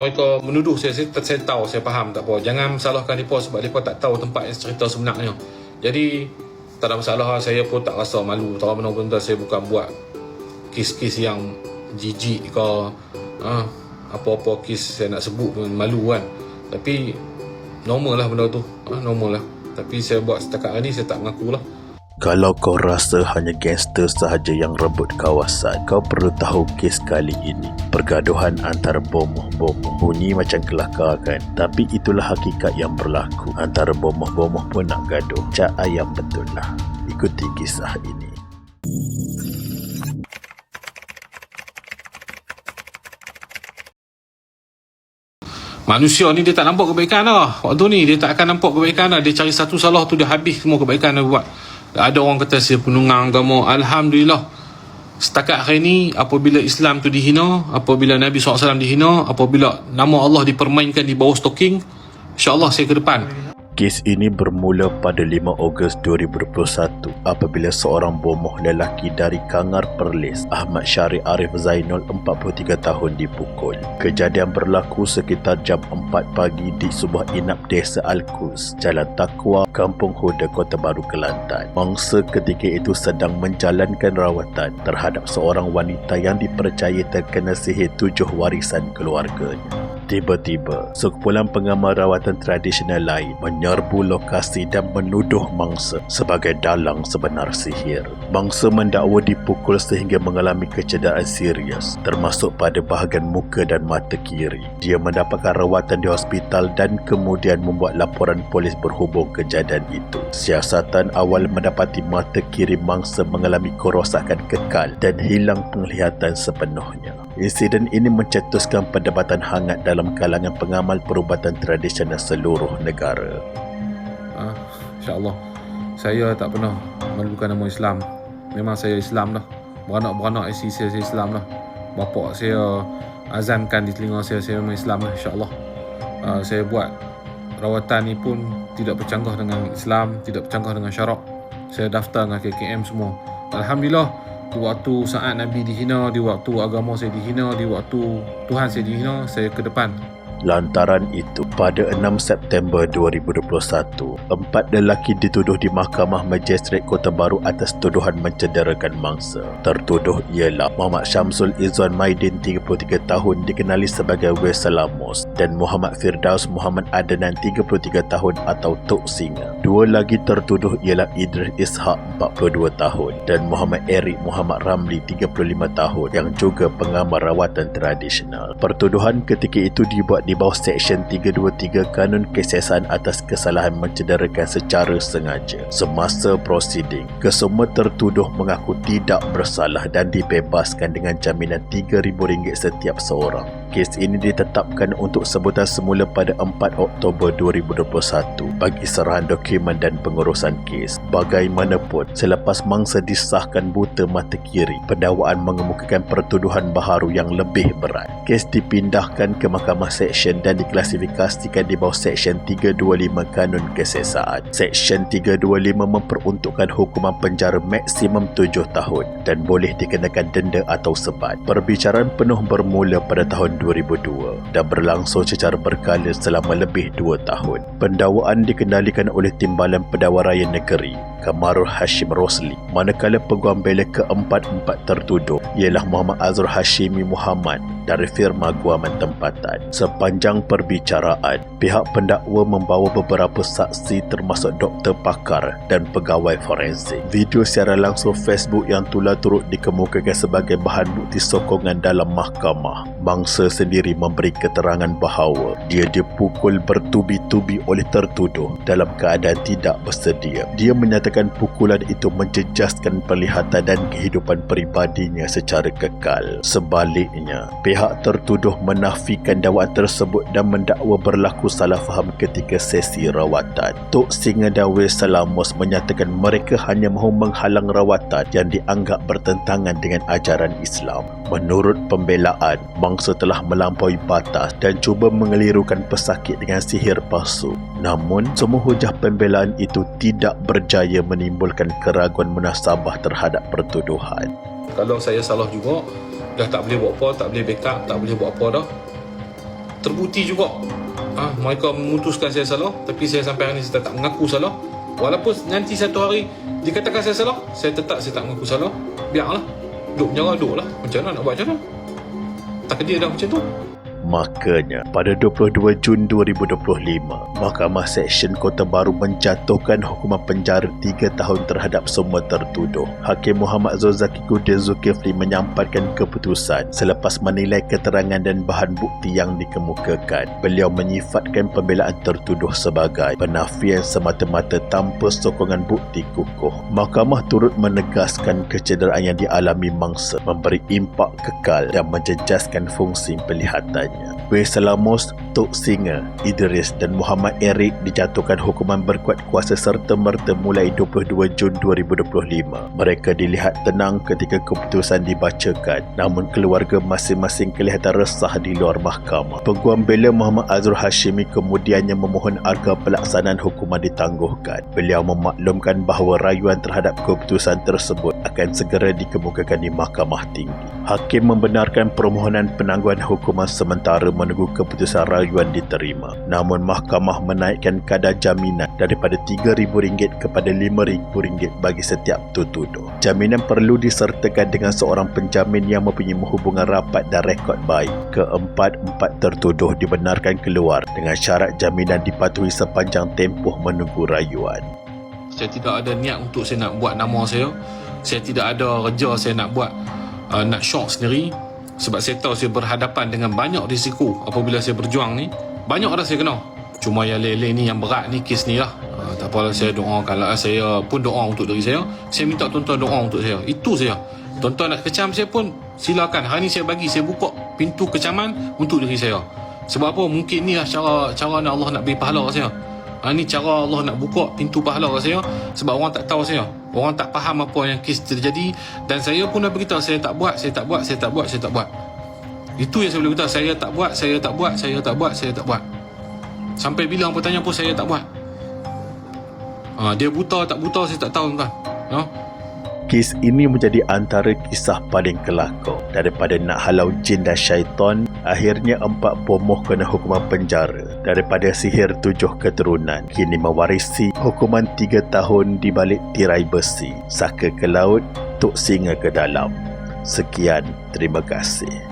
mereka menuduh saya, saya, saya tahu, saya faham tak apa. Jangan salahkan mereka sebab mereka tak tahu tempat yang cerita sebenarnya. Jadi, tak ada masalah, saya pun tak rasa malu. Tak mana pun saya bukan buat kes-kes yang jijik ke ha, apa-apa kes saya nak sebut pun malu kan. Tapi, normal lah benda tu. Ha, normal lah. Tapi saya buat setakat ni, saya tak mengaku lah. Kalau kau rasa hanya gangster sahaja yang rebut kawasan, kau perlu tahu kes kali ini. Pergaduhan antara bomoh-bomoh. Bunyi macam kelakar kan? Tapi itulah hakikat yang berlaku. Antara bomoh-bomoh pun nak gaduh. Cak ayam betul lah. Ikuti kisah ini. Manusia ni dia tak nampak kebaikan lah. Waktu ni dia tak akan nampak kebaikan lah. Dia cari satu salah tu dia habis semua kebaikan dia buat. Ada orang kata saya penunggang agama. Alhamdulillah. Setakat hari ni apabila Islam tu dihina, apabila Nabi SAW dihina, apabila nama Allah dipermainkan di bawah stoking, insyaAllah saya ke depan. Kes ini bermula pada 5 Ogos 2021 apabila seorang bomoh lelaki dari Kangar Perlis, Ahmad Syarif Arif Zainul 43 tahun dipukul. Kejadian berlaku sekitar jam 4 pagi di sebuah inap desa Al-Kus, Jalan Takwa, Kampung Huda, Kota Baru, Kelantan. Mangsa ketika itu sedang menjalankan rawatan terhadap seorang wanita yang dipercayai terkena sihir tujuh warisan keluarganya. Tiba-tiba, sekumpulan pengamal rawatan tradisional lain menyerbu lokasi dan menuduh mangsa sebagai dalang sebenar sihir. Mangsa mendakwa dipukul sehingga mengalami kecederaan serius, termasuk pada bahagian muka dan mata kiri. Dia mendapatkan rawatan di hospital dan kemudian membuat laporan polis berhubung kejadian itu. Siasatan awal mendapati mata kiri mangsa mengalami kerosakan kekal dan hilang penglihatan sepenuhnya. Insiden ini mencetuskan perdebatan hangat dalam kalangan pengamal perubatan tradisional seluruh negara. Ah, InsyaAllah. Saya tak pernah melukan nama Islam. Memang saya Islam dah. Beranak-beranak isi saya, saya Islam dah. Bapak saya azankan di telinga saya, saya memang Islam lah insyaAllah. Uh, saya buat rawatan ni pun tidak bercanggah dengan Islam, tidak bercanggah dengan syarak. Saya daftar dengan KKM semua. Alhamdulillah, di waktu saat Nabi dihina, di waktu agama saya dihina, di waktu Tuhan saya dihina, saya ke depan. Lantaran itu, pada 6 September 2021, empat lelaki dituduh di Mahkamah Magistrate Kota Baru atas tuduhan mencederakan mangsa. Tertuduh ialah Muhammad Syamsul Izzuan Maidin 33 tahun dikenali sebagai Wes Salamos dan Muhammad Firdaus Muhammad Adnan 33 tahun atau Tok Singa. Dua lagi tertuduh ialah Idris Ishak 42 tahun dan Muhammad Erik Muhammad Ramli 35 tahun yang juga pengamal rawatan tradisional. Pertuduhan ketika itu dibuat di bawah Seksyen 323 Kanun Kesiasaan atas kesalahan mencederakan secara sengaja. Semasa prosiding, kesemua tertuduh mengaku tidak bersalah dan dibebaskan dengan jaminan RM3,000 setiap seorang. Kes ini ditetapkan untuk sebutan semula pada 4 Oktober 2021 bagi serahan dokumen dan pengurusan kes. Bagaimanapun, selepas mangsa disahkan buta mata kiri, pendakwaan mengemukakan pertuduhan baharu yang lebih berat. Kes dipindahkan ke Mahkamah Seksyen dan diklasifikasikan di bawah Seksyen 325 Kanun Kesesaan. Seksyen 325 memperuntukkan hukuman penjara maksimum 7 tahun dan boleh dikenakan denda atau sebat. Perbicaraan penuh bermula pada tahun 2002 dan berlangsung secara berkala selama lebih 2 tahun. Pendakwaan dikendalikan oleh Timbalan Pendakwa Raya Negeri, Kamarul Hashim Rosli, manakala peguam bela keempat-empat tertuduh ialah Muhammad Azhar Hashimi Muhammad dari firma guaman tempatan. Sepanjang perbicaraan, pihak pendakwa membawa beberapa saksi termasuk doktor pakar dan pegawai forensik. Video secara langsung Facebook yang tulah turut dikemukakan sebagai bahan bukti sokongan dalam mahkamah. Bangsa sendiri memberi keterangan bahawa dia dipukul bertubi-tubi oleh tertuduh dalam keadaan tidak bersedia. Dia menyatakan pukulan itu menjejaskan penglihatan dan kehidupan peribadinya secara kekal. Sebaliknya, pihak tertuduh menafikan dakwaan tersebut dan mendakwa berlaku salah faham ketika sesi rawatan. Tok Singa Dawe Salamos menyatakan mereka hanya mahu menghalang rawatan yang dianggap bertentangan dengan ajaran Islam. Menurut pembelaan, mangsa telah melampaui batas dan cuba mengelirukan pesakit dengan sihir palsu. Namun, semua hujah pembelaan itu tidak berjaya menimbulkan keraguan munasabah terhadap pertuduhan. Kalau saya salah juga, dah tak boleh buat apa, tak boleh backup, tak boleh buat apa dah. terbukti juga. Ah, mereka memutuskan saya salah tapi saya sampai hari ini saya tak mengaku salah. Walaupun nanti satu hari dikatakan saya salah saya tetap saya tak mengaku salah. Biarlah. Duduk penjara duduk lah. Macam mana nak buat macam mana? Takdir dah macam tu. Makanya, pada 22 Jun 2025, Mahkamah Seksyen Kota Baru menjatuhkan hukuman penjara 3 tahun terhadap semua tertuduh. Hakim Muhammad Zozaki Kudin Zulkifli menyampaikan keputusan selepas menilai keterangan dan bahan bukti yang dikemukakan. Beliau menyifatkan pembelaan tertuduh sebagai penafian semata-mata tanpa sokongan bukti kukuh. Mahkamah turut menegaskan kecederaan yang dialami mangsa memberi impak kekal dan menjejaskan fungsi pelihatannya. W. Selamos, Tok Singa, Idris dan Muhammad Erick dijatuhkan hukuman berkuat kuasa serta merta mulai 22 Jun 2025. Mereka dilihat tenang ketika keputusan dibacakan namun keluarga masing-masing kelihatan resah di luar mahkamah. Peguam bela Muhammad Azrul Hashimi kemudiannya memohon agar pelaksanaan hukuman ditangguhkan. Beliau memaklumkan bahawa rayuan terhadap keputusan tersebut akan segera dikemukakan di mahkamah tinggi. Hakim membenarkan permohonan penangguhan hukuman sementara menunggu keputusan rayuan diterima. Namun mahkamah menaikkan kadar jaminan daripada RM3,000 kepada RM5,000 bagi setiap tertuduh. Jaminan perlu disertakan dengan seorang penjamin yang mempunyai hubungan rapat dan rekod baik. Keempat-empat tertuduh dibenarkan keluar dengan syarat jaminan dipatuhi sepanjang tempoh menunggu rayuan. saya tidak ada niat untuk saya nak buat nama saya saya tidak ada kerja saya nak buat uh, nak shock sendiri sebab saya tahu saya berhadapan dengan banyak risiko apabila saya berjuang ni banyak dah saya kena cuma yang lele ni yang berat ni kes ni lah. Uh, tak apalah saya doa. Kalau saya pun doa untuk diri saya saya minta tuan-tuan doa untuk saya. Itu saya tuan-tuan nak kecam saya pun silakan. Hari ni saya bagi saya buka pintu kecaman untuk diri saya. Sebab apa? Mungkin ni lah cara cara nak Allah nak beri pahala kat saya. Ha, ni cara Allah nak buka pintu pahala kat saya sebab orang tak tahu saya. Orang tak faham apa yang kes terjadi. Dan saya pun dah beritahu saya tak buat, saya tak buat, saya tak buat, saya tak buat. Itu yang saya boleh beritahu. Saya tak buat, saya tak buat, saya tak buat, saya tak buat. Sampai bila orang bertanya pun saya tak buat. Ha, dia buta tak buta saya tak tahu tuan. No? Kes ini menjadi antara kisah paling kelakar. Daripada nak halau jin dan syaitan, akhirnya empat pomoh kena hukuman penjara. Daripada sihir tujuh keturunan, kini mewarisi hukuman tiga tahun di balik tirai besi. Saka ke laut, tuk singa ke dalam. Sekian, terima kasih.